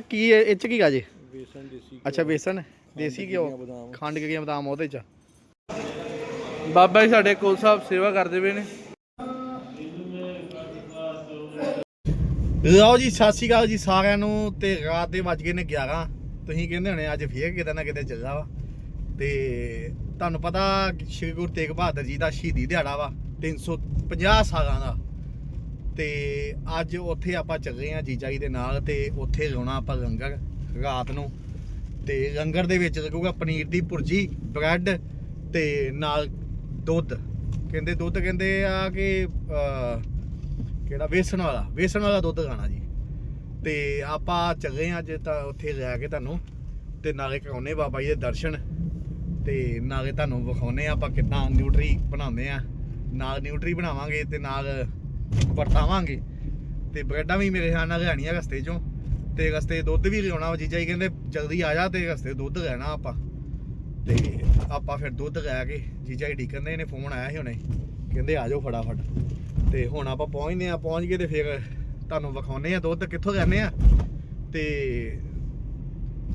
ਕੀ ਇਹ ਇਹ ਚ ਕੀ ਗਾ ਜੀ? ਬੇਸਨ ਦੇਸੀ ਅੱਛਾ ਬੇਸਨ? ਦੇਸੀ ਘਿਓ। ਖੰਡ ਕੇ ਬਦਾਮ ਉਹਦੇ ਚ। ਬਾਬਾ ਜੀ ਸਾਡੇ ਕੋਲ ਸਾਹਿਬ ਸੇਵਾ ਕਰਦੇ ਪਏ ਨੇ। ਲਓ ਜੀ ਸਤਿ ਸ਼੍ਰੀ ਅਕਾਲ ਜੀ ਸਾਰਿਆਂ ਨੂੰ। ਤੇ ਰਾਤ ਦੇ ਵੱਜ ਗਏ ਨੇ 11 ਤੁਸੀਂ ਕਹਿੰਦੇ ਹੋਣੇ ਅੱਜ ਫੇਰ ਕਿਤੇ ਨਾ ਕਿਤੇ ਚੱਲਦਾ ਵਾ। ਤੇ ਤੁਹਾਨੂੰ ਪਤਾ ਸ਼੍ਰੀ ਗੁਰੂ ਤੇਗ ਬਹਾਦਰ ਜੀ ਦਾ ਸ਼ਹੀਦੀ ਦਿਹਾੜਾ ਵਾ। 350 ਸਾਲਾਂ ਦਾ। ਤੇ ਅੱਜ ਉੱਥੇ ਆਪਾਂ ਚੱਲੇ ਆ ਜੀਜਾ ਜੀ ਦੇ ਨਾਲ ਤੇ ਉੱਥੇ ਲਾਉਣਾ ਆਪਾਂ ਲੰਗਰ ਰਾਤ ਨੂੰ। ਤੇ ਲੰਗਰ ਦੇ ਵਿੱਚ ਲੱਗੂਗਾ ਪਨੀਰ ਦੀ ਭੁਰਜੀ, ਬ੍ਰੈਡ ਤੇ ਨਾਲ ਦੁੱਧ। ਕਹਿੰਦੇ ਦੁੱਧ ਕਹਿੰਦੇ ਆ ਕਿ ਕਿਹੜਾ ਵੇਸਣ ਵਾਲਾ ਵੇਸਣ ਵਾਲਾ ਦੁੱਧ ਖਾਣਾ ਜੀ। ਤੇ ਆਪਾਂ ਚੱਲੇ ਹਾਂ ਅੱਜ ਤਾਂ ਉੱਥੇ ਲੈ ਕੇ ਤੁਹਾਨੂੰ ਤੇ ਨਾਲੇ ਕਰਾਉਨੇ ਬਾਬਾ ਜੀ ਦੇ ਦਰਸ਼ਨ। ਤੇ ਨਾਲੇ ਤੁਹਾਨੂੰ ਵਿਖਾਉਨੇ ਆਪਾਂ ਕਿੱਦਾਂ ਨਿਊਟਰੀ ਬਣਾਉਂਦੇ ਆ ਨਾਲ ਨਿਊਟਰੀ ਬਣਾਵਾਂਗੇ ਤੇ ਨਾਲ ਵਰਤਾਵਾਂਗੇ। ਤੇ ਬ੍ਰੈਡਾਂ ਵੀ ਮੇਰੇ ਖਿਆਲ ਨਾਲ ਲੈਣੀਆਂ ਰਸਤੇ ਚੋਂ। ਤੇ ਰਸਤੇ ਦੁੱਧ ਵੀ ਲਿਆਉਣਾ ਵਾ ਜੀਜਾ ਜੀ ਕਹਿੰਦੇ, ਜਲਦੀ ਆ ਜਾ ਤੇ ਰਸਤੇ ਦੁੱਧ ਲੈਣਾ ਆਪਾਂ। ਤੇ ਆਪਾਂ ਫਿਰ ਦੁੱਧ ਲੈ ਕੇ ਜੀਜਾ ਜੀ ਢੀਕਣ ਨੇ ਫੋਨ ਆਇਆ ਸੀ ਹੁਣੇ। ਕਹਿੰਦੇ, ਆ ਜਾਓ ਫਟਾਫਟ। ਤੇ ਹੁਣ ਆਪਾਂ ਪਹੁੰਚਦੇ ਆ ਪਹੁੰਚ ਗਏ ਤੇ ਫਿਰ ਤੁਹਾਨੂੰ ਵਿਖਾਉਨੇ ਆ ਦੁੱਧ, ਕਿੱਥੋਂ ਲੈਣੇ ਆ ਤੇ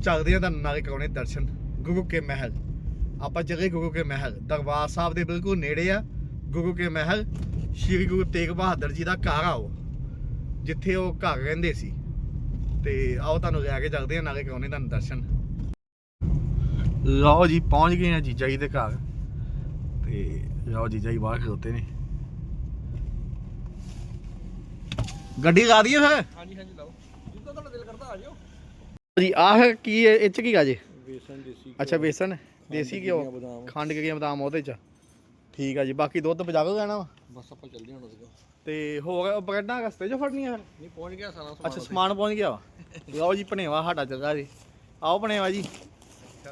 ਚੱਲਦੇ ਆ ਤੁਹਾਨੂੰ ਨਾਲੇ ਕਰਾਉਣੇ ਦਰਸ਼ਨ। ਗੁਰੂ ਕੇ ਮਹਿਲ। ਆਪਾਂ ਚੱਲੇ ਗੁਰੂ ਕੇ ਮਹਿਲ। ਦਰਬਾਰ ਸਾਹਿਬ ਦੇ ਬਿਲਕੁਲ ਨੇੜੇ ਆ। ਗੁਰੂ ਕੇ ਮਹਿਲ ਸ਼੍ਰੀ ਗੁਰੂ ਤੇਗ ਬਹਾਦਰ ਜੀ ਦਾ ਘਰ ਆ ਉਹ ਜਿੱਥੇ ਉਹ ਘਰ ਰਹਿੰਦੇ ਸੀ। ਤੇ ਆਓ ਤੁਹਾਨੂੰ ਲੈ ਕੇ ਚੱਲਦੇ ਆ ਨਾਲੇ ਕਰਾਉਣੇ ਤੁਹਾਨੂੰ ਦਰਸ਼ਨ। ਲਓ ਜੀ ਪਹੁੰਚ ਗਏ ਆ ਜੀਜਾ ਜੀ ਦੇ ਘਰ। ਤੇ ਲਓ ਜੀਜਾ ਜੀ ਬਾਹਰ ਖਲੋਤੇ ਨੇ। ਗੱਡੀ ਲਾ ਦਈਏ ਫਿਰ? ਹਾਂਜੀ ਹਾਂਜੀ ਲਾਓ। ਜਿੱਦਾਂ ਤੁਹਾਡਾ ਦਿਲ ਕਰਦਾ ਆ ਜਾਓ ਜੀ ਆਹ ਕੀ ਇਹ ਇਹ ਚ ਕੀ ਗਾ ਜੀ? ਬੇਸਨ ਦੇਸੀ ਅੱਛਾ ਬੇਸਨ। ਦੇਸੀ ਘਿਓ। ਬਦਾਮ। ਖੰਡ ਕੇ ਬਦਾਮ ਉਹਦੇ ਚ। ਠੀਕ ਆ ਜੀ ਬਾਕੀ ਦੁੱਧ ਪਜਾਗੋ ਲੈਣਾ ਵਾ? ਬਸ ਆਪਾਂ ਚੱਲਦੇ ਹੁਣ ਉਸਕੋ ਤੇ ਹੋਰ ਬ੍ਰੈਡਾਂ ਰਸਤੇ ਚ ਫੜਨੀਆਂ ਫਿਰ? ਨਹੀਂ ਪਹੁੰਚ ਗਿਆ ਸਾਰਾ ਅੱਛਾ ਸਮਾਨ ਪਹੁੰਚ ਗਿਆ ਵਾ। ਲਓ ਜੀ ਭਣੇਵਾ ਸਾਡਾ ਚੱਲਦਾ ਜੀ। ਆਓ ਭਣੇਵਾ ਜੀ।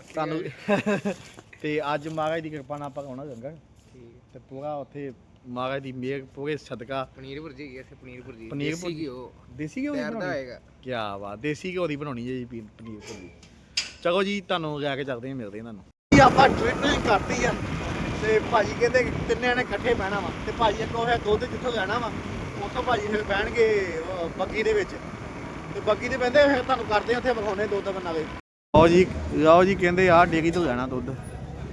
ਤੁਹਾਨੂੰ ਤੇ ਅੱਜ ਮਹਾਰਾਜ ਦੀ ਕਿਰਪਾ ਨਾਲ ਆਪਾਂ ਆਉਣਾ ਲੰਗਰ। ਠੀਕ। ਤੇ ਪੂਰਾ ਉੱਥੇ ਮਹਾਰਾਜ ਦੀ ਮਿਹਰ ਪੂਰੇ ਸਦਕਾ। ਪਨੀਰ ਭੁਰਜੀ ਹੈਗੀ ਇੱਥੇ ਪਨੀਰ ਭੁਰਜੀ ਪਨੀਰ ਦੇਸੀ ਭੁਰਜੀ। ਘਿਓ। ਦੇਸੀ ਘਿਓ ਦੀ ਬਣਾਉਣੀ? ਹੋਏਗਾ ਕੀ ਬਾਤ ਦੇਸੀ ਘਿਓ ਦੀ ਬਣਾਉਣੀ ਹੈ ਜੀ ਪੀ- ਪਨੀਰ ਭੁਰਜੀ ਚਲੋ ਜੀ ਤੁਹਾਨੂੰ ਲੈ ਕੇ ਚੱਲਦੇ ਹਾਂ ਮਿਲਦੇ ਹਾਂ ਤੁਹਾਨੂੰ। ਆਪਾਂ ਟ੍ਰੀਟਮੈਂਟ ਕਰਤੀ ਆ? ਤੇ ਭਾਜੀ ਕਹਿੰਦੇ ਤਿੰਨਿਆਂ ਨੇ ਇਕੱਠੇ ਬਹਿਣਾ ਵਾ ਤੇ ਭਾਜੀ ਅੱਗੋਂ ਹੈ ਦੁੱਧ ਜਿੱਥੋਂ ਲੈਣਾ ਵਾ ਉੱਥੋਂ ਭਾਜੀ ਫਿਰ ਬਹਿਣਗੇ ਅਹ, ਬੱਗੀ ਦੇ ਵਿੱਚ। ਤੇ ਬੱਗੀ ਦੇ ਬਹਿੰਦੇ ਫਿਰ ਤੁਹਾਨੂੰ ਕਰਦੇ ਆ ਉੱਥੇ ਵਿਖਾਉਣੇ ਦੁੱਧ ਬਣਾ ਕੇ ਲਓ ਜੀ ਲਓ ਜੀ ਕਹਿੰਦੇ ਆਹ ਡੇਰੀ ਤੋਂ ਲੈਣਾ ਦੁੱਧ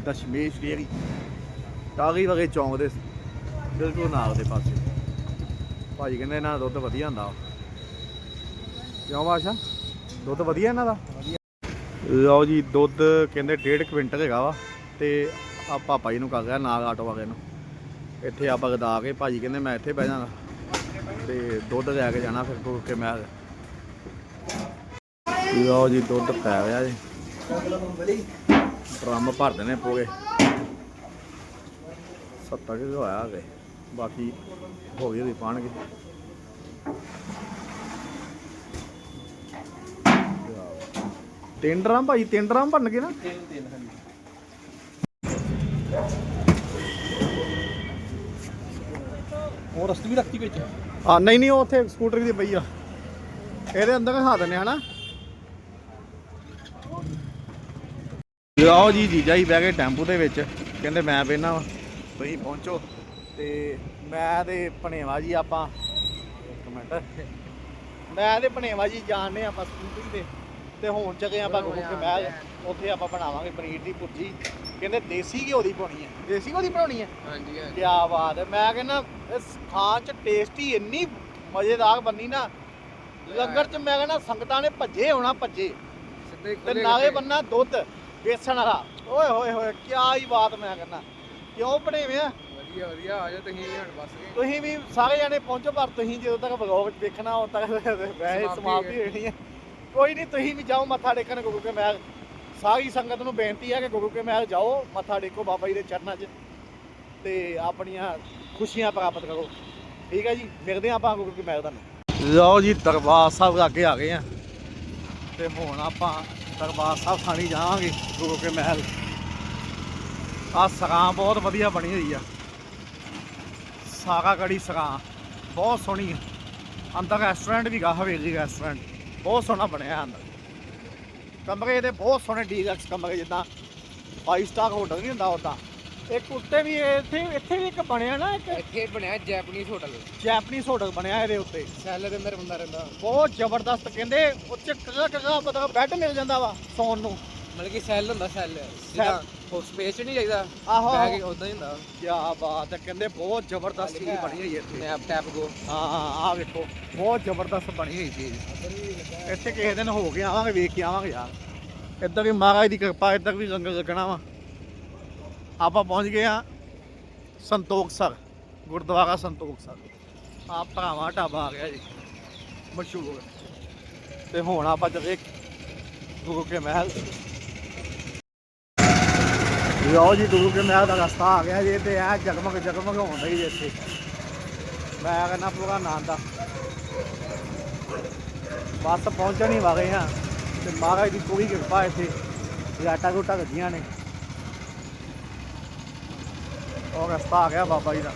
ਦਸ਼ਮੇਸ਼ ਡੇਰੀ ਟਾਗੀ ਵਗੇ ਚੌਂਕ ਦੇ ਬਿਲਕੁਲ ਨਾਲ ਦੇ ਪਾਸੇ। ਭਾਜੀ ਕਹਿੰਦੇ ਇਹਨਾਂ ਦਾ ਦੁੱਧ ਵਧੀਆ ਹੁੰਦਾ ਕਿਉਂ ਬਾਸ਼ਾ ਦੁੱਧ ਵਧੀਆ ਇਹਨਾਂ ਦਾ? ਲਓ ਜੀ ਦੁੱਧ ਕਹਿੰਦੇ 1.5 ਕੁਇੰਟਲ ਹੈਗਾ ਵਾ ਤੇ ਆ ਪਾਪਾ ਜੀ ਨੂੰ ਕਰ ਰਿਹਾ ਨਾਲ ਆਟੋ ਵਾਲੇ ਨੂੰ। ਇੱਥੇ ਆਪਾਂ ਗਦਾ ਕੇ ਭਾਜੀ ਕਹਿੰਦੇ ਮੈਂ ਇੱਥੇ ਬਹਿ ਜਾਣਾ ਤੇ ਦੁੱਧ ਲੈ ਕੇ ਜਾਣਾ ਫਿਰ ਕੋਲ ਕੇ ਮੈਂ। ਲਓ ਜੀ ਦੁੱਧ ਪੈ ਗਿਆ ਜੀ। ਡਰਮ ਭਰ ਦੇਣੇ ਪੂਰੇ। 70 ਕਿਲੋ ਆਇਆ ਹਲੇ ਬਾਕੀ ਹੋ ਗਈ ਹੋਈ ਪਾਣਗੇ। ਤਿੰਨ ਡਰਮ ਭਾਈ ਤਿੰਨ ਡਰਮ ਭਰਨਗੇ ਨਾ? ਤਿੰਨ ਤਿੰਨ, ਹਾਂਜੀ। ਉਹ ਰਸਤ ਵੀ ਰੱਖਤੀ ਵਿੱਚ? ਆ, ਨਹੀਂ ਨਹੀਂ, ਉਹ ਉੱਥੇ ਸਕੂਟਰ ਦੀ ਪਈ ਆ। ਇਹਦੇ ਅੰਦਰ ਖਾ ਦਿੰਨੇ ਹਨਾ? ਲਓ ਜੀ, ਜੀਜਾ ਜੀ ਬਹਿ ਗਏ ਟੈਂਪੂ ਦੇ ਵਿੱਚ। ਕਹਿੰਦੇ ਮੈਂ ਬਹਿਣਾ ਵਾ। ਤੁਸੀਂ ਪਹੁੰਚੋ। ਤੇ ਮੈਂ ਤੇ ਭਣੇਵਾ ਜੀ ਆਪਾਂ। ਇੱਕ ਮਿੰਟ। ਮੈਂ ਤੇ ਭਣੇਵਾ ਜੀ ਜਾਣਨੇ ਆਪਾਂ ਸਕੂਟਰੀ ਤੇ। ਤੇ ਹੁਣ ਚੱਲੇ ਆਪਾਂ ਗੁਰੂ ਕੇ ਮਹਿਲ ਉੱਥੇ ਆਪਾਂ ਬਣਾਵਾਂਗੇ ਪਨੀਰ ਦੀ ਭੁਰਜੀ। ਕਹਿੰਦੇ ਦੇਸੀ ਘਿਓ ਦੀ ਬਣਾਉਣੀ ਹੈ। ਦੇਸੀ ਘਿਓ ਦੀ ਬਣਾਉਣੀ ਹੈ? ਹਾਂਜੀ ਹਾਂਜੀ। ਕੀ ਬਾਤ ਹੈ। ਮੈਂ ਕਹਿੰਦਾ ਇਸ ਖਾਣ ਚ ਟੇਸਟੀ ਇੰਨੀ ਮਜ਼ੇਦਾਰ ਬੰਨੀ ਨਾ ਲੰਗਰ ਚ ਮੈਂ ਕਹਿੰਦਾ ਸੰਗਤਾਂ ਨੇ ਭੱਜੇ ਹੋਣਾ ਭੱਜੇ। ਤੇ ਨਾਲੇ ਬੰਨਾ ਦੁੱਧ ਵੇਸਣ ਵਾਲਾ। ਓਏ ਹੋਏ ਹੋਏ ਕੀ ਹੀ ਬਾਤ ਮੈਂ ਕਹਿੰਦਾ। ਕਿਉਂ ਬਣੇਵੇਂ ਆ? ਵਧੀਆ ਵਧੀਆ ਆ ਜਾਓ ਤੁਸੀਂ ਵੀ ਹੁਣ ਬਸ ਗਏ ਤੁਸੀਂ ਵੀ ਸਾਰੇ ਜਾਣੇ ਪਹੁੰਚੋ ਪਰ ਤੁਸੀਂ ਜਦੋਂ ਤੱਕ ਵਲੌਗ ਵੇਖਣਾ ਉਦੋਂ ਤੱਕ ਵੈਸੇ ਸਮਾਪਤੀ ਹੋਣੀ ਹੈ। ਕੋਈ ਨਹੀਂ, ਤੁਸੀਂ ਵੀ ਜਾਓ, ਮੱਥਾ ਟੇਕਣ ਗੁਰੂ ਕੇ ਮਹਿਲ। ਸਾਰੀ ਸੰਗਤ ਨੂੰ ਬੇਨਤੀ ਹੈ ਕਿ ਗੁਰੂ ਕੇ ਮਹਿਲ ਜਾਓ, ਮੱਥਾ ਟੇਕੋ ਬਾਬਾ ਜੀ ਦੇ ਚਰਨਾਂ 'ਚ ਤੇ ਆਪਣੀਆਂ ਖੁਸ਼ੀਆਂ ਪ੍ਰਾਪਤ ਕਰੋ। ਠੀਕ ਹੈ ਜੀ, ਮਿਲਦੇ ਹਾਂ ਆਪਾਂ ਗੁਰੂ ਕੇ ਮਹਿਲ ਤੁਹਾਨੂੰ ਲਓ ਜੀ, ਦਰਬਾਰ ਸਾਹਿਬ ਲਾਗੇ ਆ ਗਏ ਆ। ਤੇ ਹੁਣ ਆਪਾਂ ਦਰਬਾਰ ਸਾਹਿਬ ਖਾਣੀ ਜਾਵਾਂਗੇ ਗੁਰੂ ਕੇ ਮਹਿਲ। ਆ ਸਰਾਂ ਬਹੁਤ ਵਧੀਆ ਬਣੀ ਹੋਈ ਆ। ਸਾਗਾ ਕੜੀ ਸਰਾਂ, ਬਹੁਤ ਸੋਹਣੀ ਹੈ ਅੰਦਰ ਰੈਸਟੋਰੈਂਟ ਵੀ ਗਾ, ਹਵੇਲੀ ਰੈਸਟੋਰੈਂਟ ਬਹੁਤ ਸੋਹਣਾ ਬਣਿਆ ਅੰਦਰ। ਕਮਰੇ ਇਹਦੇ ਬਹੁਤ ਸੋਹਣੇ ਡੀਲਕਸ ਕਮਰੇ ਜਿੱਦਾਂ 5 ਸਟਾਰ ਹੋਟਲ ਨਹੀਂ ਹੁੰਦਾ ਉਦਾਂ ਇੱਕ ਉੱਤੇ ਵੀ ਇੱਥੇ ਇੱਥੇ ਵੀ ਇੱਕ ਬਣਿਆ ਨਾ ਇੱਕ। ਇੱਥੇ ਬਣਿਆ ਜੈਪਨੀਜ਼ ਹੋਟਲ ਜੈਪਨੀਜ਼ ਹੋਟਲ ਬਣਿਆ ਇਹਦੇ ਉੱਤੇ। ਸੈੱਲ ਦੇ ਅੰਦਰ ਬੰਦਾ ਰਹਿੰਦਾ। ਬਹੁਤ ਜ਼ਬਰਦਸਤ ਕਹਿੰਦੇ ਉੱਚ ਕਗਾ ਕਗਾ ਪਤਾ ਬੈੱਡ ਮਿਲ ਜਾਂਦਾ ਵਾ ਸੌਣ ਨੂੰ। ਮਤਲਬ ਕਿ ਸੈੱਲ ਹੁੰਦਾ ਸੈੱਲ ਜਿੱਦਾਂ ਹੋ ਸਪੇਸ ਨਹੀਂ ਚਾਹੀਦਾ ਆਹੋ ਬਹਿ ਕੇ ਉਦਾਂ ਹੀ ਹੁੰਦਾ। ਕੀ ਬਾਤ ਹੈ ਕਹਿੰਦੇ ਬਹੁਤ ਜ਼ਬਰਦਸਤ ਚੀਜ਼ ਬਣੀ ਹੋਈ ਹੈ ਇੱਥੇ ਟੈਪ ਟੈਪ ਗੋ ਹਾਂ ਹਾਂ ਆ ਵੇਖੋ ਬਹੁਤ ਜ਼ਬਰਦਸਤ ਬਣੀ ਹੋਈ ਚੀਜ਼। ਇੱਥੇ ਕਿਸੇ ਦਿਨ ਹੋ ਕੇ ਆਵਾਂਗੇ ਵੇਖ ਕੇ ਆਵਾਂਗੇ ਯਾਰ। ਇੱਧਰ ਵੀ ਮਹਾਰਾਜ ਦੀ ਕਿਰਪਾ ਇੱਧਰ ਵੀ ਲੰਗਰ ਲੱਗਣਾ ਵਾ। ਆਪਾਂ ਪਹੁੰਚ ਗਏ ਆ ਸੰਤੋਖ ਸਰ ਗੁਰਦੁਆਰਾ ਸੰਤੋਖ ਸਰ। ਆ ਭਰਾਵਾਂ ਢਾਬਾ ਆ ਗਿਆ ਜੀ ਮਸ਼ਹੂਰ। ਤੇ ਹੁਣ ਆਪਾਂ ਚੱਲੇ ਗੁਰੂ ਕੇ ਮਹਿਲ। ਲਓ ਜੀ ਗੁਰੂ ਕੇ ਮਹਿਲ ਦਾ ਰਸਤਾ ਆ ਗਿਆ ਜੀ ਤੇ ਆ ਜਗਮਗ ਜਗਮਗ ਹੁੰਦਾ ਜੀ ਇੱਥੇ। ਮੈਂ ਕਹਿੰਦਾ ਪੂਰਾ ਆਨੰਦ ਆ ਬਸ ਪਹੁੰਚਣ ਹੀ ਵਾਗੇ ਹਾਂ ਤੇ ਮਹਾਰਾਜ ਦੀ ਕੋਈ ਕਿਰਪਾ ਇੱਥੇ। ਲਾਟਾ ਗੋਟਾ ਲੱਗੀਆਂ ਨੇ। ਉਹ ਰਸਤਾ ਆ ਗਿਆ ਬਾਬਾ ਜੀ ਦਾ।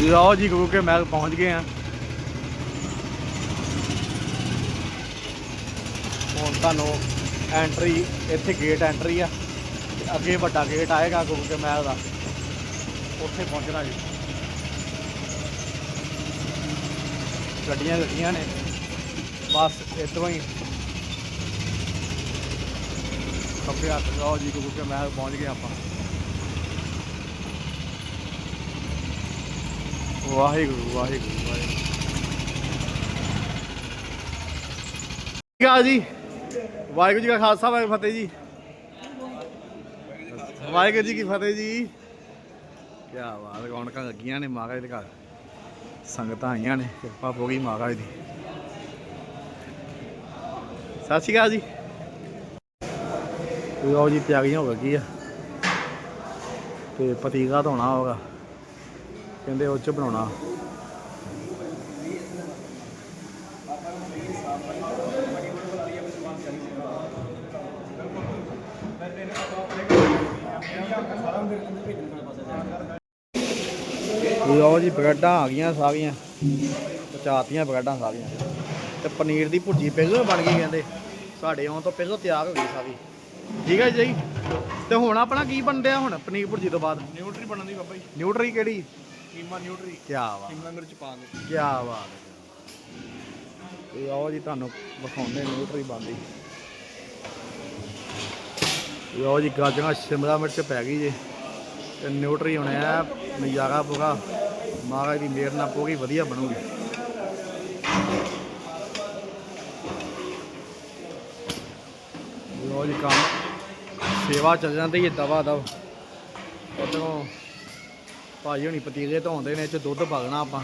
ਲਓ ਜੀ, ਗੁਰੂ ਕੇ ਮਹਿਲ ਪਹੁੰਚ ਗਏ ਆ। ਹੁਣ ਤੁਹਾਨੂੰ ਐਂਟਰੀ ਇੱਥੇ ਗੇਟ ਐਂਟਰੀ ਆ। ਅੱਗੇ ਵੱਡਾ ਗੇਟ ਆਏਗਾ ਗੁਰੂ ਕੇ ਮਹਿਲ ਦਾ, ਉੱਥੇ ਪਹੁੰਚਣਾ ਜੀ। ਗੱਡੀਆਂ ਗੱਡੀਆਂ ਨੇ, ਬਸ ਇੱਧਰੋਂ ਹੀ। ਖੱਬੇ ਹੱਥ ਲਓ ਜੀ, ਗੁਰੂ ਕੇ ਮਹਿਲ ਪਹੁੰਚ ਗਏ ਆਪਾਂ। ਵਾਹਿਗੁਰੂ ਵਾਹਿਗੁਰੂ ਵਾਹਿਗੁਰੂ। ਠੀਕ ਆ ਜੀ? ਵਾਹਿਗੁਰੂ ਜੀ ਕਾ ਖਾਲਸਾ, ਵਾਹਿਗੁਰੂ ਫਤਿਹ ਜੀ। ਵਾਹਿਗੁਰੂ ਜੀ ਕੀ ਫਤਿਹ ਜੀ। ਕੀ ਬਾਤ, ਰੌਣਕਾਂ ਲੱਗੀਆਂ ਨੇ ਮਹਾਰਾਜ ਦੇ ਘਰ। ਸੰਗਤਾਂ ਆਈਆਂ ਨੇ, ਕਿਰਪਾ ਹੋ ਗਈ ਮਹਾਰਾਜ ਦੀ। ਸਤਿ ਸ਼੍ਰੀ ਅਕਾਲ ਜੀ। ਲਓ ਜੀ, ਤਿਆਰੀਆਂ ਹੋ ਗਈ ਆ ਤੇ ਪਤੀਗਾ ਧੋਣਾ ਹੋਗਾ। ਕਹਿੰਦੇ ਉਹ ਚ ਬਣਾਉਣਾ। ਲਓ ਜੀ ਬ੍ਰੈਡਾਂ ਆ ਗਈਆਂ ਸਾਰੀਆਂ। ਪਚਾਤੀਆਂ ਬ੍ਰੈਡਾਂ ਸਾਰੀਆਂ। ਤੇ ਪਨੀਰ ਦੀ ਭੁਰਜੀ ਪਹਿਲਾਂ ਬਣ ਗਈ ਕਹਿੰਦੇ। ਸਾਡੇ ਆਉਣ ਤੋਂ ਪਹਿਲਾਂ ਤਿਆਰ ਹੋ ਗਈ ਸਾਰੀ। ਠੀਕ ਹੈ ਜੀ ਤੇ ਹੁਣ ਆਪਣਾ ਕੀ ਬਣ ਰਿਹਾ ਹੁਣ ਪਨੀਰ ਭੁਰਜੀ ਤੋਂ ਬਾਅਦ? ਨਿਊਟਰੀ ਬਣਨ ਦੀ ਬਾਬਾ ਜੀ। ਨਿਊਟਰੀ ਕਿਹੜੀ? ਕੀਮਾ ਨਿਊਟਰੀ। ਕੀ ਬਾਤ। ਸ਼ਿਮਲਾ ਮਿਰਚ ਪਾ ਦੇ ਕੀ ਹੈ। ਤੇ ਆਓ ਜੀ ਤੁਹਾਨੂੰ ਵਿਖਾਉਂਦੇ ਨਿਊਟਰੀ ਬਣਦੀ। ਲਓ ਜੀ ਗਾਜਰਾਂ ਸ਼ਿਮਲਾ ਮਿਰਚ ਪੈ ਗਈ ਜੀ। ਤੇ ਨਿਊਟਰੀ ਹੁਣ ਨਜ਼ਾਰਾ ਪੂਰਾ। ਮਹਾਰਾਜ ਦੀ ਮਿਹਰ ਨਾਲ ਪੂਰੀ ਵਧੀਆ ਬਣੂਗੀ। ਲਓ ਜੀ ਕੰਮ। ਸੇਵਾ ਚੱਲ ਜਾਂਦੀ ਹੈ ਦਵਾ ਦਵ। ਉਧਰੋਂ ਭਾਜੀ ਹੁਣੀ ਪਤੀਲੇ ਧੋਂਦੇ ਨੇ, ਇਹ ਚ ਦੁੱਧ ਪਾਗਣਾ ਆਪਾਂ।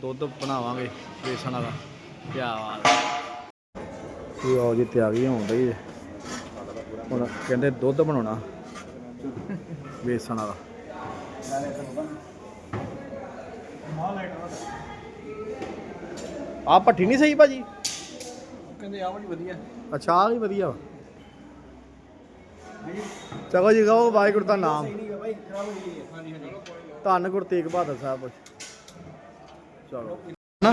ਦੁੱਧ ਬਣਾਵਾਂਗੇ, ਬੇਸਣ ਵਾਲਾ। ਕੀ ਬਾਤ ਇਹ ਆਓ ਜੀ, ਤਿਆਰੀ ਹੋਣ ਡਈ ਹੈ ਹੁਣ ਕਹਿੰਦੇ ਦੁੱਧ ਬਣਾਉਣਾ, ਬੇਸਣ ਵਾਲਾ। ਆ ਭੱਠੀ ਨਹੀਂ ਸਹੀ ਭਾਜੀ? ਕਹਿੰਦੇ ਆ ਵਾਲੀ ਵਧੀਆ। ਅੱਛਾ ਆ ਵੀ ਵਧੀਆ ਵਾ। ਚਲੋ ਜੀ ਗਾਓ ਵਾਹਿਗੁਰੂ ਦਾ ਨਾਮ। ਧੰਨ ਗੁਰੂ ਤੇਗ ਬਹਾਦਰ ਸਾਹਿਬ ਚਲੋ। ਨਾ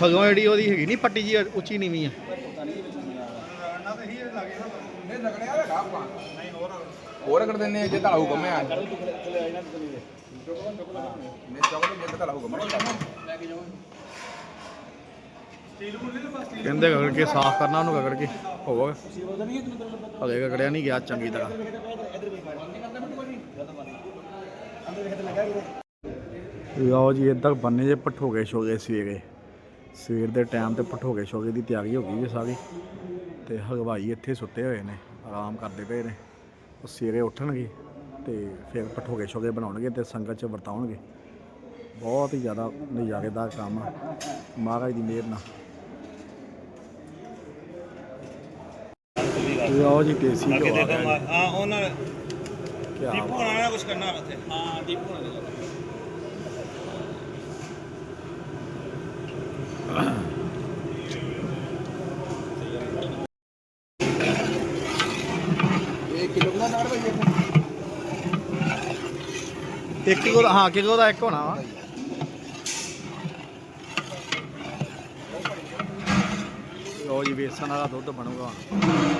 ਥਗੋਂ ਜਿਹੜੀ ਉਹਦੀ ਹੈਗੀ ਨਹੀਂ ਪੱਟੀ ਜੀ ਉੱਚੀ ਨੀਵੀਂ ਆ। ਹੋਰ ਕਰ ਦਿੰਨੇ ਜੇ ਧੜਾ ਹੁਕਮ ਹੈ ਅੱਜ ਮੈਂ ਚਾਹੁੰਦਾ ਜੇ ਧੜਾ ਹੁਕਮ ਕਹਿੰਦੇ ਗਗੜ ਕੇ ਸਾਫ਼ ਕਰਨਾ, ਉਹਨੂੰ ਗਗੜ ਕੇ ਹੋਵੇਗਾ ਹਲੇ ਗਗੜਿਆ ਨਹੀਂ ਗਿਆ, ਚੰਗੀ ਤਰ੍ਹਾਂ। ਲਓ ਜੀ, ਇੱਧਰ ਬੰਨੇ ਜੇ ਪਠੋਗੇ ਛੋਗੇ ਸਵੇਰੇ। ਸਵੇਰ ਦੇ ਟਾਈਮ ਤੇ ਪਠੋਗੇ ਛੋਗੇ ਦੀ ਤਿਆਰੀ ਹੋ ਗਈ ਜੀ ਸਾਰੀ। ਤੇ ਹਲਵਾਈ ਇੱਥੇ ਸੁੱਤੇ ਹੋਏ ਨੇ, ਆਰਾਮ ਕਰਦੇ ਪਏ ਨੇ। ਉਹ ਸਵੇਰੇ ਉੱਠਣਗੇ ਤੇ ਫਿਰ ਪਠੋਗੇ ਛੋਗੇ ਬਣਾਉਣਗੇ ਤੇ ਸੰਗਤ ਚ ਵਰਤਾਉਣਗੇ। ਬਹੁਤ ਹੀ ਜ਼ਿਆਦਾ ਨਜ਼ਾਰੇਦਾਰ ਕੰਮ ਆ। ਮਹਾਰਾਜ ਦੀ ਮਿਹਰ ਨਾਲ। ਲਓ ਜੀ ਦੇਸੀ ਘਿਓ ਆ ਗਿਆ। ਹਾਂ ਉਹਨਾਂ ਕਿਆ ਦੀਪੂ ਬਾਤ। ਹੋਣਾ ਨੇ ਕੁਝ ਕਰਨਾ ਉੱਥੇ ਹਾਂ ਦੀਪੂ ਹੋਣਾ ਨੇ ਇਹ ਕਿਲੋ ਦਾ ਨਾੜ ਭਾਈ ਇੱਕ ਕਿਲੋ ਦਾ ਹਾਂ ਕਿ ਦਾ ਇੱਕ ਹੋਣਾ ਵਾ ਲਓ ਜੀ ਬੇਸਣ ਵਾਲਾ ਦੁੱਧ ਬਣੂਗਾ ਹੁਣ।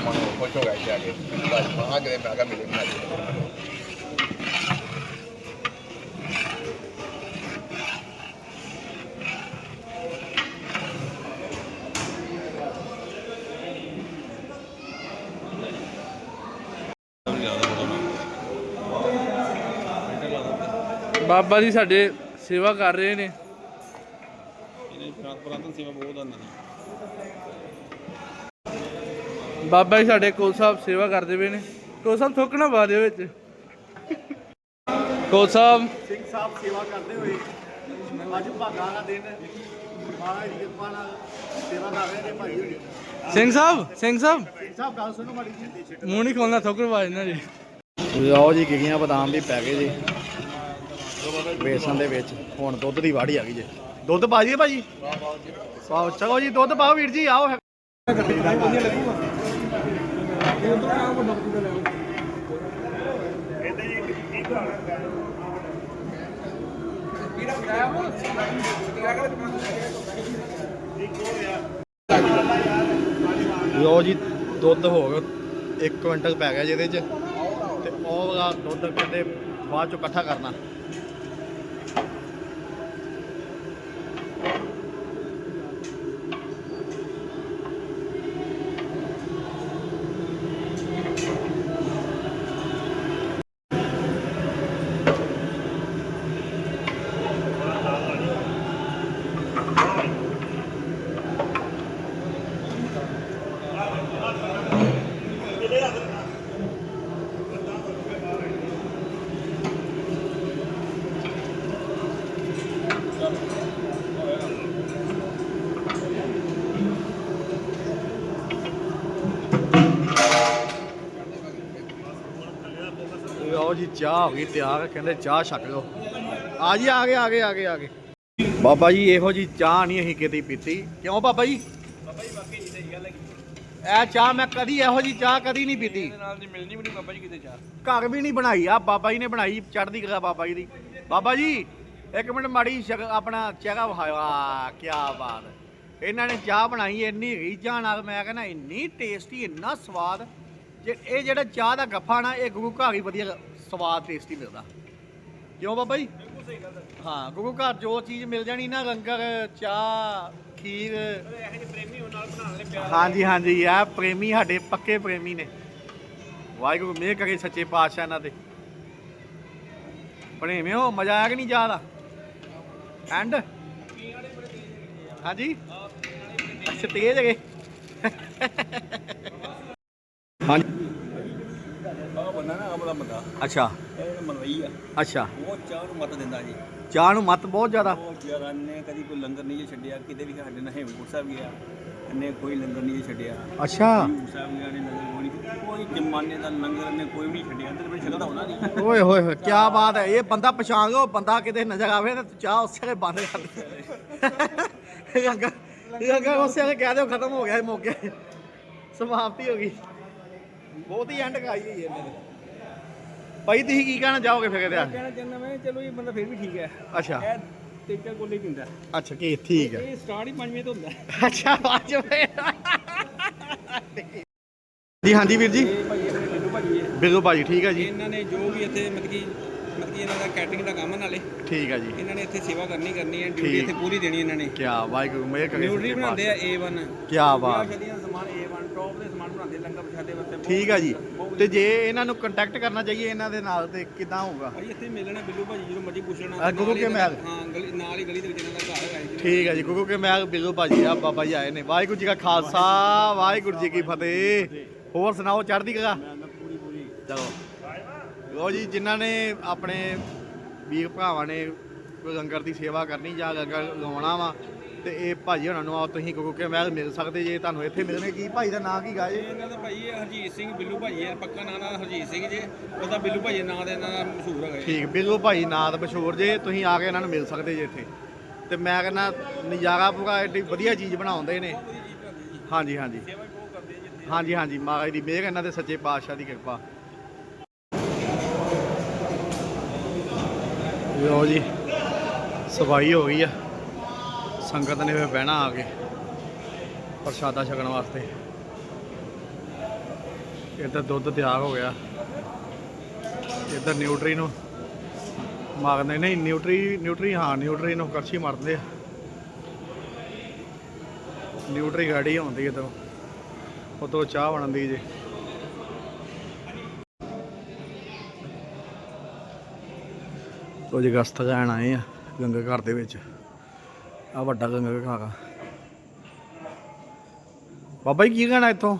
ਮਨ ਖੁਸ਼ ਹੋ ਗਿਆ ਜੀ ਆ ਕੇ ਬਸ ਮਹਾਂ ਕਿਤੇ ਮੈਂ ਕਿਹਾ ਮਿਲੇ ਨਾ ਜੀ ਬਾਬਾ ਜੀ ਸਾਡੇ ਸੇਵਾ ਕਰ ਰਹੇ ਨੇ। ਇਹਨੇ ਪ੍ਰਾਂਤ ਪ੍ਰਾਂਤਨ ਸੇਵਾ ਬਹੁਤ ਆਉਂਦਾ ਨੇ ਬਾਬਾ ਜੀ ਸਾਡੇ ਕੋਲ ਸਾਹਿਬ ਸੇਵਾ ਕਰਦੇ ਪਏ ਨੇ। ਕੋਲ ਸਾਹਿਬ ਥੁੱਕਣਾ ਪਾ ਦਿਓ ਵਿੱਚ। ਕੋਲ ਸਾਹਿਬ। ਸਿੰਘ ਸਾਹਿਬ ਸੇਵਾ ਕਰਦੇ ਹੋਏ ਅੱਜ ਭਾਗਾ ਦਾ ਦਿਨ ਮਹਾਰਾਜ ਦੀ ਕਿਰਪਾ ਨਾਲ ਸੇਵਾ ਕਰ ਰਹੇ ਨੇ ਭਾਈ ਹੋਣੀ। ਸਿੰਘ ਸਾਹਿਬ ਸਿੰਘ ਸਾਹਿਬ। ਸਿੰਘ ਸਾਹਿਬ ਗੱਲ ਸੁਣੋ ਮਾੜੀ ਜੀ। ਮੂੰਹ ਨਹੀਂ ਖੋਲਣਾ ਥੁੱਕਣ ਦੇਣਾ ਜੀ। ਲਓ ਜੀ ਗਿਗੀਆਂ ਬਦਾਮ ਵੀ ਪੈ ਗਏ ਜੀ। ਬੇਸਨ ਦੇ ਵਿੱਚ। ਹੁਣ ਦੁੱਧ ਦੀ ਵਾੜੀ ਆ ਗਈ ਜੀ। ਦੁੱਧ ਪਾ ਜੀਏ ਭਾਜੀ ਪਾਓ ਚਲੋ ਜੀ ਦੁੱਧ ਪਾਓ ਵੀਰ ਜੀ ਆਓ। ਲਓ ਜੀ, ਦੁੱਧ ਹੋ ਗਿਆ 1 ਕੁਇੰਟਲ ਪੈ ਗਿਆ ਜਿਹਦੇ ਚ ਤੇ ਉਹ ਵਾਲਾ ਦੁੱਧ ਕਹਿੰਦੇ ਬਾਅਦ ਚੋਂ ਇਕੱਠਾ ਕਰਨਾ ਲਓ ਜੀ ਚਾਹ ਹੋ ਗਈ ਤਿਆਰ ਕਹਿੰਦੇ ਚਾਹ ਛਕ ਲਓ। ਆ ਜੀ ਆ ਗਏ ਆ ਗਏ ਆ ਗਏ ਆ ਗਏ। ਬਾਬਾ ਜੀ ਇਹੋ ਜੀ ਚਾਹ ਨਹੀਂ ਅਸੀਂ ਕਿਤੇ ਪੀਤੀ। ਕਿਉਂ ਬਾਬਾ ਜੀ? ਬਾਬਾ ਜੀ ਨਹੀਂ ਸਹੀ ਗੱਲ ਹੈ ਇਹ ਚਾਹ ਮੈਂ ਕਦੀ ਇਹੋ ਜੀ ਚਾਹ ਕਦੀ ਨਹੀਂ ਪੀਤੀ। ਨਾਲ ਦੀ ਮਿਲਣੀ ਵੀ ਨਹੀਂ ਬਾਬਾ ਜੀ ਕਿਤੇ ਚਾਹ। ਘਰ ਵੀ ਨਹੀਂ ਬਣਾਈ ਆ ਬਾਬਾ ਜੀ ਨੇ ਬਣਾਈ ਚੜ੍ਹਦੀ ਕਲਾ ਬਾਬਾ ਜੀ ਦੀ। ਬਾਬਾ ਜੀ ਇੱਕ ਮਿੰਟ ਮਾੜੀ ਆਪਣਾ ਚਿਹਰਾ ਵਿਖਾਇਆ ਕੀ ਬਾਤ। ਇਹਨਾਂ ਨੇ ਚਾਹ ਬਣਾਈ ਇੰਨੀ ਰੀਝਾਂ ਨਾਲ ਮੈਂ ਕਹਿੰਦਾ ਇੰਨੀ ਟੇਸਟੀ ਇੰਨਾ ਸਵਾਦ। ਜੇ ਇਹ ਜਿਹੜਾ ਚਾਹ ਦਾ ਗੱਫਾ ਨਾ ਇਹ ਗੁਰੂ ਘਰ ਹੀ ਵਧੀਆ ਸਵਾਦ ਟੇਸਟੀ ਮਿਲਦਾ। ਕਿਉਂ ਬਾਬਾ ਜੀ? ਹਾਂ। ਗੁਰੂ ਘਰ ਜੋ ਚੀਜ਼ ਮਿਲ ਜਾਣੀ ਨਾ ਲੰਗਰ ਚਾਹ ਖੀਰ। ਹਾਂਜੀ ਹਾਂਜੀ ਆ ਪ੍ਰੇਮੀ ਸਾਡੇ ਪੱਕੇ ਪ੍ਰੇਮੀ ਨੇ। ਵਾਹਿਗੁਰੂ ਮਿਹਰ ਕਰੇ ਸੱਚੇ ਪਾਤਸ਼ਾਹ ਇਹਨਾਂ ਤੇ ਭਣੇਵਿਓ ਮਜ਼ਾ ਆਇਆ ਕਿ ਨਹੀਂ ਜ਼ਿਆਦਾ ਐਂਡ? ਹਾਂਜੀ? ਅੱਛਾ ਤੇਜ਼ ਹੈਗੇ ਹਾਂਜੀ ਆਹ ਬੰਦਾ ਨਾ ਆਹ ਬੰਦਾ ਅੱਛਾ। ਇਹ ਮਨਵਈ ਆ ਅੱਛਾ। ਉਹ ਚਾਹ ਨੂੰ ਮਤ ਦਿੰਦਾ ਜੀ। ਚਾਹ ਨੂੰ ਮਤ ਬਹੁਤ ਜ਼ਿਆਦਾ। ਉਹ ਜਰਾਂ ਨੇ ਕਦੀ ਕੋਈ ਲੰਗਰ ਨਹੀਂ ਜੇ ਛੱਡਿਆ ਕਿਤੇ ਵੀ ਸਾਡੇ ਨਾਲ ਹੇਮਕੁੰਟ ਸਾਹਿਬ ਗਿਆ ਇਹਨੇ ਕੋਈ ਲੰਗਰ ਨਹੀਂ ਜੇ ਛੱਡਿਆ। ਅੱਛਾ। ਸਾਹਿਬ ਗਿਆ ਨੇ ਲੰਗਰ ਕੋਈ ਨਹੀਂ ਕੋਈ ਜ਼ਮਾਨੇ ਦਾ ਲੰਗਰ ਨੇ ਕੋਈ ਵੀ ਨਹੀਂ ਛੱਡਿਆ ਅੰਦਰ ਵਿੱਚ ਸ਼ਕਲ ਹੋਣਾ ਨਹੀਂ। ਓਏ ਹੋਏ ਹੋਏ ਕੀ ਬਾਤ ਹੈ ਇਹ ਬੰਦਾ ਪਛਾਣ ਲਓ ਬੰਦਾ ਕਿਤੇ ਨਜ਼ਰ ਆਵੇ ਤਾਂ ਚਾਹ ਉਸੇ ਵੇਲੇ ਬੰਦ ਕਰ ਦੇ। ਰੰਗਾ ਰੰਗਾ ਉਸੇ ਵੇਲੇ ਕਹਿ ਦਿਓ ਖਤਮ ਹੋ ਗਿਆ ਇਹ ਮੁੱਕ। ਗਿਆ ਸਮਾਪਤੀ ਹੋ ਗਈ। ਬਹੁਤ ਹੀ ਐਂਡ ਕਾਈ ਹੋਈ ਇਹਨਾਂ ਨੇ ਭਾਈ ਤੁਸੀਂ ਕੀ ਕਹਿਣਾ ਚਾਹੋਗੇ ਫਿਰ ਇਹਦੇ? ਕਹਿਣਾ ਚਾਹੁੰਦਾ ਮੈਂ ਚਲੋ ਇਹ ਬੰਦਾ ਫਿਰ ਵੀ ਠੀਕ ਹੈ। ਅੱਛਾ। ਇਹ ਚਾਰ ਗੋਲੇ ਪੀਂਦਾ। ਅੱਛਾ ਕੀ ਠੀਕ ਹੈ? ਇਹ ਸਟਾਰਟ ਹੀ 5 ਵਜੇ ਤੋਂ ਹੁੰਦਾ। ਅੱਛਾ ਬਾਜ ਜੀ ਹਾਂਜੀ ਵੀਰ ਜੀ। ਇਹ ਭਾਈ ਆਪਣੇ ਬਿੱਲੂ ਭਾਜੀ ਹੈ। ਬਿਲਕੁਲ ਭਾਜੀ ਠੀਕ ਹੈ ਜੀ। ਇਹਨਾਂ ਨੇ ਜੋ ਵੀ ਇੱਥੇ ਮਤਲਬ ਕਿ ਮਤਲਬ ਕਿ ਇਹਨਾਂ ਦਾ ਕੈਟਰਿੰਗ ਦਾ ਕੰਮ ਹੈ ਨਾਲੇ। ਠੀਕ ਹੈ ਜੀ। ਇਹਨਾਂ ਨੇ ਇੱਥੇ ਸੇਵਾ ਕਰਨੀ ਕਰਨੀ ਹੈ ਡਿਊਟੀ ਠੀਕ। ਇੱਥੇ ਪੂਰੀ ਦੇਣੀ ਇਹਨਾਂ ਨੇ। ਕੀ ਵਾਹਿਗੁਰੂ ਮੇਰ ਕਰੇ ਨਿਊਟਰੀ ਬਣਾਉਂਦੇ ਆ A1 ਕੀ ਬਾਤ। ਸ਼ਾਦੀਆਂ ਦਾ ਸਮਾਨ A1 ਟੌਪ ਦੇ ਸਮਾਨ ਬਣਾਉਂਦੇ ਲੰਗਰ ਪ੍ਰਸ਼ਾਦੇ ਵਾਸਤੇ ਬਹੁਤ ਠੀਕ ਹੈ ਜੀ। ਬਹੁਤ ਤੇ ਜੇ ਇਹਨਾਂ ਨੂੰ ਕੰਟੈਕਟ ਕਰਨਾ ਚਾਹੀਏ ਇਹਨਾਂ ਦੇ ਨਾਲ ਤੇ ਕਿਦਾਂ ਹੋਊਗਾ? ਭਾਈ ਇੱਥੇ ਮਿਲਣਾ ਬਿੱਲੂ ਭਾਜੀ ਜਦੋਂ ਮਰਜ਼ੀ ਪੁੱਛ ਲੈਣਾ ਆ, ਗੁਰੂ ਨਾਲ ਹੀ ਕੇ ਮਹਿਲ। ਹਾਂ ਗਲੀ ਨਾਲ ਹੀ ਗਲੀ ਦੇ ਵਿੱਚ ਇਹਨਾਂ ਦਾ ਘਰ ਹੈ ਜੀ। ਠੀਕ ਹੈ ਜੀ ਕਿਉਂਕਿ ਮੈਂ ਬਿਲਕੁਲ ਭਾਜੀ ਆ ਬਾਬਾ ਜੀ ਆਏ ਨੇ। ਵਾਹਿਗੁਰੂ ਜੀ ਕਾ ਖਾਲਸਾ ਵਾਹਿਗੁਰੂ ਜੀ ਕੀ ਫਤਿਹ। ਹੋਰ ਸੁਣਾਓ ਚੜ੍ਹਦੀ ਕਲਾ? ਪੂਰੀ ਪੂਰੀ। ਚਲੋ। ਲੋ ਜੀ ਜਿਨ੍ਹਾਂ ਨੇ ਆਪਣੇ ਵੀਰ ਭਰਾਵਾਂ ਨੇ ਲੰਗਰ ਦੀ ਸੇਵਾ ਕਰਨੀ ਜਾਂ ਲੰਗਰ ਲਗਾਉਣਾ ਵਾ ਤੇ ਇਹ ਭਾਜੀ ਉਹਨਾਂ ਨੂੰ ਆ ਤੁਸੀਂ ਕਿਉਂਕਿ ਮੈਂ ਮਿਲ ਸਕਦੇ ਜੇ ਤੁਹਾਨੂੰ ਇੱਥੇ ਮਿਲਣੇ ਕੀ ਭਾਈ ਦਾ ਨਾਂ ਕੀ ਗਾਏ ਇਹਨਾਂ ਦਾ ਭਾਈ ਇਹ ਹਰਜੀਤ ਸਿੰਘ ਬਿੱਲੂ ਭਾਜੀ ਹੈ ਪੱਕਾ ਨਾਂ ਨਾਲ ਹਰਜੀਤ ਸਿੰਘ ਜੀ। ਉਹਦਾ ਬਿੱਲੂ ਭਾਜੀ ਨਾਂ ਦੇ ਨਾਂ ਦਾ ਮਸ਼ਹੂਰ ਹੈਗਾ ਜੀ। ਠੀਕ ਬਿਲਕੁਲ ਭਾਈ ਨਾਂ ਦਾ ਮਸ਼ਹੂਰ ਜੇ ਤੁਸੀਂ ਆ ਕੇ ਇਹਨਾਂ ਨੂੰ ਮਿਲ ਸਕਦੇ ਜੇ ਇੱਥੇ। ਤੇ ਮੈਂ ਕਹਿੰਦਾ ਨਜ਼ਾਰਾ ਪੂਰਾ ਐਡੀ ਵਧੀਆ ਚੀਜ਼ ਬਣਾਉਂਦੇ ਨੇ। ਹਾਂਜੀ ਹਾਂਜੀ। ਜੀ ਹਾਂਜੀ ਹਾਂਜੀ ਮਹਾਰਾਜ ਦੀ ਮਿਹਰ ਇਹਨਾਂ ਦੇ ਸੱਚੇ ਪਾਤਸ਼ਾਹ ਦੀ ਕਿਰਪਾ। ਲੋ ਜੀ ਸਫ਼ਾਈ ਹੋ ਗਈ ਆ। ਸੰਗਤ ਨੇ ਫਿਰ ਬਹਿਣਾ ਆ ਕੇ ਪ੍ਰਸ਼ਾਦਾ ਛਕਣ ਵਾਸਤੇ। ਇੱਧਰ ਦੁੱਧ ਤਿਆਰ ਹੋ ਗਿਆ। ਇੱਧਰ ਨਿਊਟਰੀ ਨੂੰ ਮਾਰਦੇ, ਨਹੀਂ, ਨਿਊਟਰੀ ਨਿਊਟਰੀ ਹਾਂ, ਨਿਊਟਰੀ ਨੂੰ ਕੜਛੀ ਮਾਰਦੇ ਆ। ਨਿਊਟਰੀ ਗਾੜੀ ਆਉਂਦੀ ਹੈ ਤੋਂ ਉਹ ਚਾਹ ਬਣਦੀ ਜੇ। ਕੁਝ ਗਸਤ ਲੈਣ ਆਏ ਆ ਗੰਗਾ ਘਰ ਦੇ ਵਿੱਚ। ਆ ਵੱਡਾ ਗੰਗਾ ਘਰ ਆ ਬਾਬਾ ਜੀ ਕੀ ਕਹਿਣਾ ਇੱਥੋਂ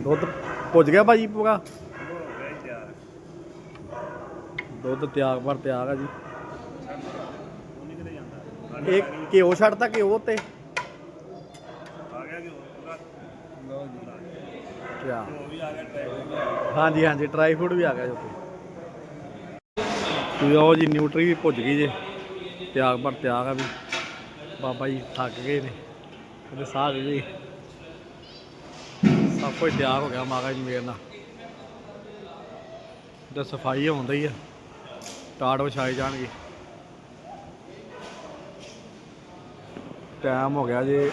ਦੁੱਧ ਪੁੱਜ ਗਿਆ ਭਾਜੀ ਪੂਰਾ? ਦੁੱਧ ਤਿਆਰ ਪਰ ਤਿਆਰ ਆ ਜੀ। ਇਹ ਘਿਓ ਛੱਡਤਾ ਘਿਓ ਤੇ ਕਿਆ? ਹਾਂਜੀ ਹਾਂਜੀ ਡਰਾਈ ਫੂਡ ਵੀ ਆ ਗਿਆ ਜੀ ਲਓ ਜੀ ਨਿਊਟਰੀ ਵੀ ਭੁੱਜ ਗਈ ਜੇ। ਤਿਆਗ, ਪਰ ਤਿਆਰ ਆ ਵੀ। ਬਾਬਾ ਜੀ ਥੱਕ ਗਏ ਨੇ। ਉਹਦੇ ਸਾਹ ਜੀ ਸਭ ਕੁਝ ਤਿਆਰ ਹੋ ਗਿਆ ਮਹਾਰਾਜ ਜੀ ਮੇਰੇ ਨਾਲ। ਤੇ ਸਫ਼ਾਈ ਹੁੰਦਾ ਹੀ ਆ। ਟਾੜ ਵਿਛਾਏ ਜਾਣਗੇ। ਟਾਈਮ ਹੋ ਗਿਆ ਜੇ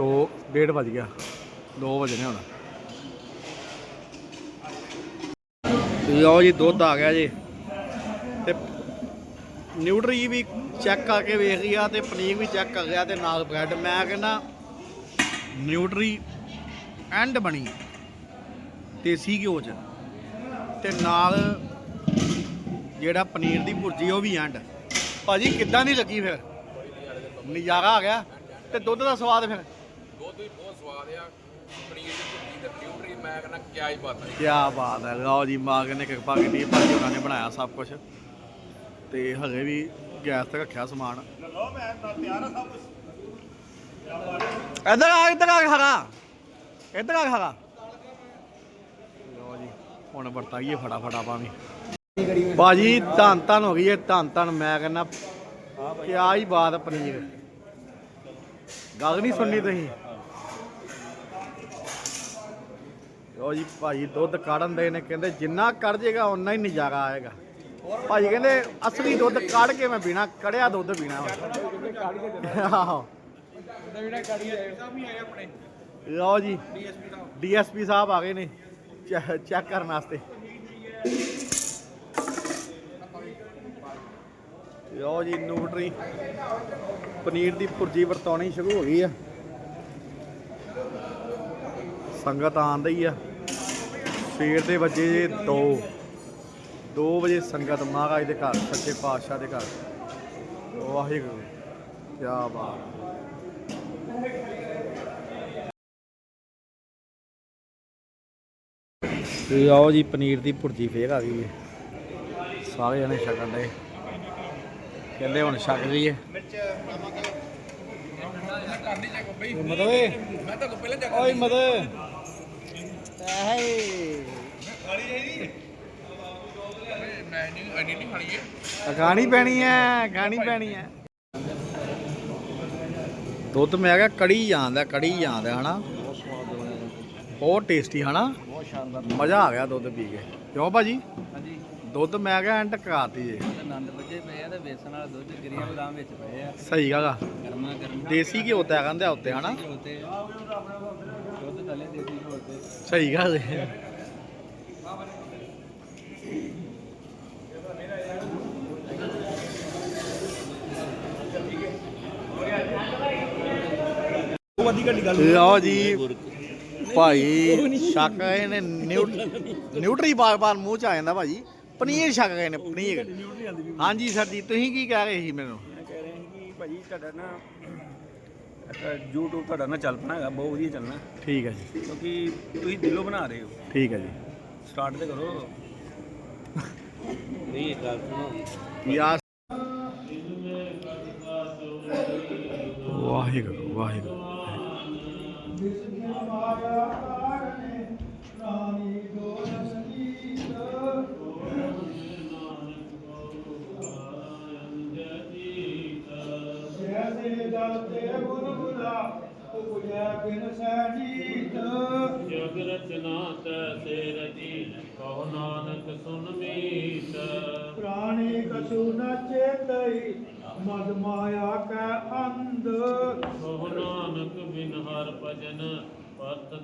2 ਡੇਢ ਵੱਜ ਗਿਆ। 2 ਵਜੇ ਹੁਣ। ਲਓ ਜੀ, ਦੁੱਧ ਆ ਗਿਆ ਜੀ। ਤੇ ਨਿਊਟਰੀ ਵੀ ਚੈੱਕ ਕਰਕੇ ਵੇਖ ਲਿਆ ਤੇ ਪਨੀਰ ਵੀ ਚੈੱਕ ਕਰ ਲਿਆ ਤੇ ਨਾਲ ਬ੍ਰੈਡ। ਮੈਂ ਕਹਿੰਦਾ ਨਿਊਟਰੀ ਐਂਡ ਬਣੀ। ਦੇਸੀ ਘਿਓ ਚ। ਤੇ ਨਾਲ ਜਿਹੜਾ ਪਨੀਰ ਦੀ ਭੁਰਜੀ ਉਹ ਵੀ ਐਂਡ। ਭਾਜੀ ਕਿੱਦਾਂ ਦੀ ਲੱਗੀ ਫਿਰ? ਨਜ਼ਾਰਾ ਆ ਗਿਆ। ਤੇ ਦੁੱਧ ਦਾ ਸਵਾਦ ਫਿਰ? ਦੁੱਧ ਵੀ ਬਹੁਤ ਸਵਾਦ ਆ। ਪਨੀਰ ਦੀ ਭੁਰਜੀ ਤੇ ਨਿਊਟਰੀ ਮੈਂ ਕਹਿੰਦਾ ਕਿਆ ਹੀ ਬਾਤ ਹੈ ਕੀ ਬਾਤ ਹੈ ਲਓ ਜੀ ਮਾਂ ਨੇ ਕਿਰਪਾ ਕੀਤੀ ਹੈ, ਭਾਜੀ ਉਹਨਾਂ ਨੇ ਬਣਾਇਆ ਸਭ ਕੁਝ ਤੇ ਹਲੇ ਵੀ ਗੈਸ ਤੇ ਰੱਖਿਆ ਸਮਾਨ। ਲਓ ਮੈਂ ਤਿਆਰ ਆ ਸਭ ਕੁਝ ਇੱਧਰ ਆ ਇੱਧਰ ਆ ਖਰਾ ਇੱਧਰ ਆ ਖਰਾ ਲਓ ਜੀ ਹੁਣ ਵਰਤਾਈਏ ਫਟਾਫਟ ਆਪਾਂ ਵੀ। ਭਾਜੀ ਧੰਨ ਧੰਨ ਹੋ ਗਈ ਹੈ ਧੰਨ ਧੰਨ ਮੈਂ ਕਹਿੰਦਾ ਕਿਆ ਹੀ ਬਾਤ ਹੈ ਪਨੀਰ। ਗੱਲ ਨਹੀਂ ਸੁਣਨੀ ਤੁਸੀਂ। ਉਹ ਜੀ ਭਾਜੀ ਦੁੱਧ ਕਾੜਨ ਦੇ ਨੇ ਕਹਿੰਦੇ ਜਿੰਨਾ ਕੱਢ ਜੇਗਾ ਉਨਾ ਹੀ ਨਜ਼ਾਰਾ ਆਏਗਾ। ਭਾਜੀ ਕਹਿੰਦੇ ਅਸਲੀ ਦੁੱਧ ਕੱਢ ਕੇ ਮੈਂ ਪੀਣਾ ਕੜਿਆ ਦੁੱਧ ਪੀਣਾ ਵਾ। ਆਹੋ ਲਓ ਜੀ। ਡੀਐਸਪੀ ਸਾਹਿਬ। ਆ ਗਏ ਨੇ। ਚੈੱਕ ਕਰਨ ਵਾਸਤੇ। ਲਓ ਜੀ ਨੂਟਰੀ। ਪਨੀਰ ਦੀ ਭੁਰਜੀ ਵਰਤਾਉਣੀ ਸ਼ੁਰੂ ਹੋ ਗਈ ਆ। ਸੰਗਤ ਆਂਦੀ ਆ। ਸਵੇਰ ਦੇ ਵਜੇ ਜੇ 2 2 ਵਜੇ ਸੰਗਤ ਮਹਾਰਾਜ ਦੇ ਘਰ ਸੱਚੇ ਪਾਤਸ਼ਾਹ ਦੇ ਘਰ। ਵਾਹਿਗੁਰੂ ਕੀ ਬਾਤ। ਲਓ ਜੀ ਪਨੀਰ ਦੀ ਭੁਰਜੀ ਫੇਰ ਆ ਗਈ ਹੈ। ਸਾਰੇ ਜਣੇ ਛਕਣ ਦੇ। ਕਹਿੰਦੇ ਹੁਣ ਛਕ ਲਈਏ। ਮਤਲਬ ਮੈਂ ਤਾਂ ਪਹਿਲਾਂ ਜਾ ਓਏ ਮਤਲਬ ਮੈਂ ਨਹੀਂ ਐਡੀ ਨਹੀਂ ਖਾਣੀ ਹੈ ਖਾਣੀ ਪੈਣੀ ਹੈ ਖਾਣੀ ਪੈਣੀ ਹੈ। ਦੁੱਧ ਮੈਂ ਕਿਹਾ ਕੜੀ ਜਾਂਦਾ ਕੜੀ ਜਾਂਦਾ ਹਨਾ? ਬਹੁਤ ਟੇਸਟੀ ਹਨਾ? ਬਹੁਤ ਸ਼ਾਨਦਾਰ ਮਜ਼ਾ ਆ ਗਿਆ ਦੁੱਧ ਪੀ ਕੇ। ਕਿਉਂ ਭਾਜੀ? ਹਾਂਜੀ। ਦੁੱਧ ਮੈਂ ਕਿਹਾ ਐਂਟ ਕਰਾਤੀ ਜੇ। ਆਨੰਦ ਵਜੇ ਪਏ ਆ ਤੇ ਵੇਸਣ ਵਾਲਾ ਦੁੱਧ ਗਰੀਆਂ ਬਦਾਮ ਵਿੱਚ ਪਏ ਆ। ਸਹੀ ਗੱਲ ਗਰਮਾ ਗਰਮ। ਦੇਸੀ ਘਿਓ ਤਾਂ ਕਹਿੰਦੇ ਆ ਉੱਤੇ ਹਨਾ? ਘਿਓ ਤੇ। ਦੁੱਧ ਤਲੇ ਦੇਸੀ ਘਿਓ ਤੇ। ਸਹੀ ਗੱਲ ਹੈ ਲਓ ਜੀ। ਭਾਈ ਛੱਕ ਗਏ ਨੇ ਨਿਊ- ਨਿਊਟਰੀ ਬਾਰ ਬਾਰ ਮੂੰਹ ਚ ਆ ਜਾਂਦਾ ਭਾਜੀ। ਪਨੀਰ ਛੱਕ ਗਏ ਨੇ ਪਨੀਰ। ਹਾਂਜੀ ਸਰ ਜੀ ਤੁਸੀਂ ਕੀ ਕਹਿ ਰਹੇ ਸੀ ਮੈਨੂੰ? ਮੈਂ ਕਹਿ ਰਿਹਾ ਸੀ ਕਿ ਭਾਜੀ ਤੁਹਾਡਾ ਨਾ YouTube ਤੁਹਾਡਾ ਨਾ ਚੱਲ ਪਣਾ ਹੈਗਾ ਬਹੁਤ ਵਧੀਆ ਚੱਲਣਾ। ਠੀਕ ਹੈ ਜੀ। ਕਿਉਂਕਿ ਤੁਸੀਂ ਦਿਲੋਂ ਬਣਾ ਰਹੇ ਹੋ। ਠੀਕ ਹੈ ਜੀ। ਸਟਾਰਟ ਤੇ ਕਰੋ। ਨਹੀਂ ਗੱਲ ਸੁਣੋ। ਯਾਰ। ਵਾਹਿਗੁਰੂ ਵਾਹਿਗੁਰੂ।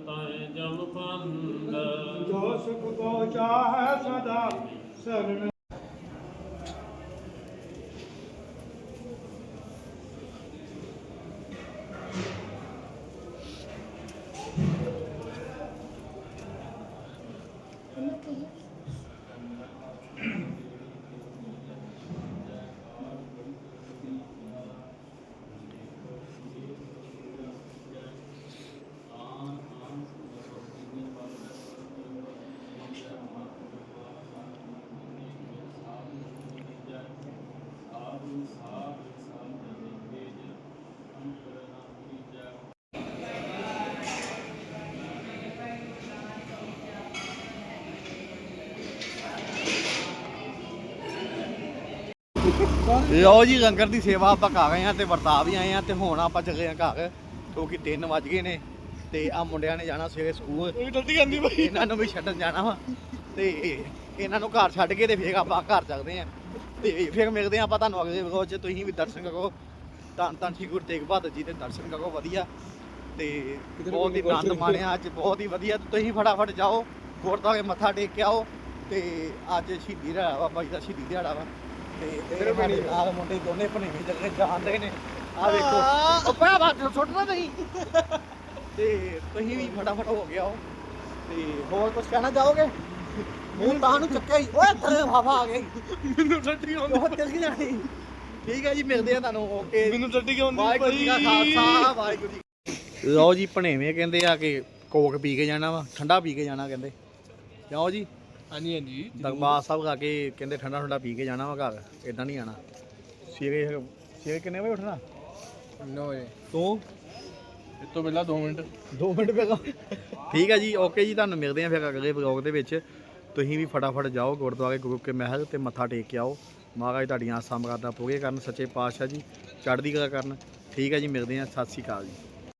ਪਤ ਤਾਏ ਜਮ ਪੰਦ ਜੋ ਸੁਖ ਕੋ ਚਾਹੈ ਸਦਾ ਸਰਨ ਲਓ ਜੀ ਲੰਗਰ ਦੀ ਸੇਵਾ ਆਪਾਂ ਕਰ ਗਏ ਆ ਤੇ ਵਰਤਾ ਵੀ ਆਏ ਆ ਤੇ ਹੁਣ ਆਪਾਂ ਚੱਲੇ ਆ ਘਰ। ਕਿਉਂਕਿ 3 ਵੱਜ ਗਏ ਨੇ ਤੇ ਆ ਮੁੰਡਿਆਂ ਨੇ ਜਾਣਾ ਸਵੇਰੇ ਸਕੂਲ। ਇਹ ਜਲਦੀ ਜਾਂਦੀ ਬਾਈ। ਇਹਨਾਂ ਨੂੰ ਵੀ ਛੱਡਣ ਜਾਣਾ ਵਾ। ਤੇ ਇਹਨਾਂ ਨੂੰ ਘਰ ਛੱਡ ਕੇ ਤੇ ਫੇਰ ਆਪਾਂ ਘਰ ਚੱਲਦੇ ਆ ਤੇ ਫਿਰ ਮਿਲਦੇ ਆ ਆਪਾਂ ਤੁਹਾਨੂੰ ਅਗਲੇ ਵਲੋਗ 'ਚ। ਤੁਸੀਂ ਵੀ ਦਰਸ਼ਨ ਕਰੋ। ਤਾਂ ਤਾਂ ਠੀਕ ਗੁਰੂ ਤੇਗ ਬਹਾਦਰ ਜੀ ਦੇ ਦਰਸ਼ਨ ਕਰੋ ਵਧੀਆ। ਤੇ ਬਹੁਤ ਹੀ ਆਨੰਦ ਮਾਣਿਆ ਅੱਜ ਬਹੁਤ ਹੀ ਵਧੀਆ। ਤੁਸੀਂ ਫਟਾਫਟ ਜਾਓ ਗੁਰਦੁਆਰੇ ਮੱਥਾ ਟੇਕ ਕੇ ਆਓ। ਤੇ ਅੱਜ ਸ਼ਹੀਦੀ ਦਿਹਾੜਾ ਵਾ ਬਾਈ ਦਾ ਸ਼ਹੀਦੀ ਦਿਹਾੜਾ ਵਾ। ਤੇ ਇਹ ਸਾਡੇ ਨਾਲ ਮੁੰਡੇ ਦੋਨੇ ਭਣੇਵੇਂ ਜੱਗੇ ਜਾਣਦੇ ਨੇ। ਆ ਵੇਖੋ। ਉਹ ਭਰਾਵਾ ਸੁੱਟਣਾ ਨਹੀਂ ਤੇ ਤੁਸੀਂ ਵੀ ਫਟਾਫਟ ਹੋ ਗਿਆ ਹੋ। ਤੇ ਹੋਰ ਕੁਝ ਕਹਿਣਾ ਚਾਹੋਗੇ? ਮੂੰਹ ਤਾਂ ਨੂੰ ਚੱਕਿਆ ਹੀ। ਓਏ ਥਰੇ ਹਵਾ ਆ ਗਈ ਮੈਨੂੰ ਟੱਟੀ ਆਉਂਦੀ। ਉਹ ਚੱਲ ਜਾਣੀ। ਠੀਕ ਹੈ ਜੀ ਮਿਲਦੇ ਆ ਤੁਹਾਨੂੰ। ਓਕੇ। ਮੈਨੂੰ ਟੱਟੀ ਆਉਂਦੀ ਵਾਹਿਗੁਰੂ ਜੀ ਕਾ ਖਾਲਸਾ ਵਾਹਿਗੁਰੂ ਜੀ ਲਓ ਜੀ ਭਣੇਵੇਂ ਕਹਿੰਦੇ ਆ ਕਿ ਕੋਕ ਪੀ ਕੇ ਜਾਣਾ ਵਾ ਠੰਡਾ ਪੀ ਕੇ ਜਾਣਾ ਕਹਿੰਦੇ। ਜਾਓ ਜੀ। ਹਾਂਜੀ ਹਾਂਜੀ। ਦਰਬਾਰ ਸਾਹਿਬ ਖਾ ਕੇ ਕਹਿੰਦੇ ਠੰਡਾ ਠੰਡਾ ਪੀ ਕੇ ਜਾਣਾ ਵਾ ਘਰ ਇਦਾਂ ਨਹੀਂ ਆਣਾ। ਸਵੇਰੇ ਸਵੇਰੇ ਕਿੰਨੇ ਵਜੇ ਉੱਠਣਾ? 9 ਵਜੇ। ਤੂੰ? ਇਸ ਤੋਂ ਪਹਿਲਾਂ 2 ਮਿੰਟ। 2 ਮਿੰਟ ਪਹਿਲਾਂ। ਠੀਕ ਹੈ ਜੀ ਓਕੇ ਜੀ ਤੁਹਾਨੂੰ ਮਿਲਦੇ ਆ ਫਿਰ ਅਗਲੇ ਵਲੌਗ ਦੇ ਵਿੱਚ। ਤੁਸੀਂ ਵੀ ਫਟਾਫਟ ਜਾਓ ਗੁਰਦੁਆਰੇ ਗੁਰੂ ਕੇ ਮਹਿਲ ਤੇ ਮੱਥਾ ਟੇਕ ਕੇ ਆਓ। ਮਹਾਰਾਜ ਤੁਹਾਡੀਆਂ ਆਸਾਂ ਮੁਰਾਦਾਂ ਪੂਰੀਆਂ ਕਰਨ ਸੱਚੇ ਪਾਤਸ਼ਾਹ ਜੀ ਚੜ੍ਹਦੀ ਕਲਾ ਕਰਨ। ਠੀਕ ਹੈ ਜੀ ਮਿਲਦੇ ਆ ਸਤਿ ਸ਼੍ਰੀ ਅਕਾਲ ਜੀ।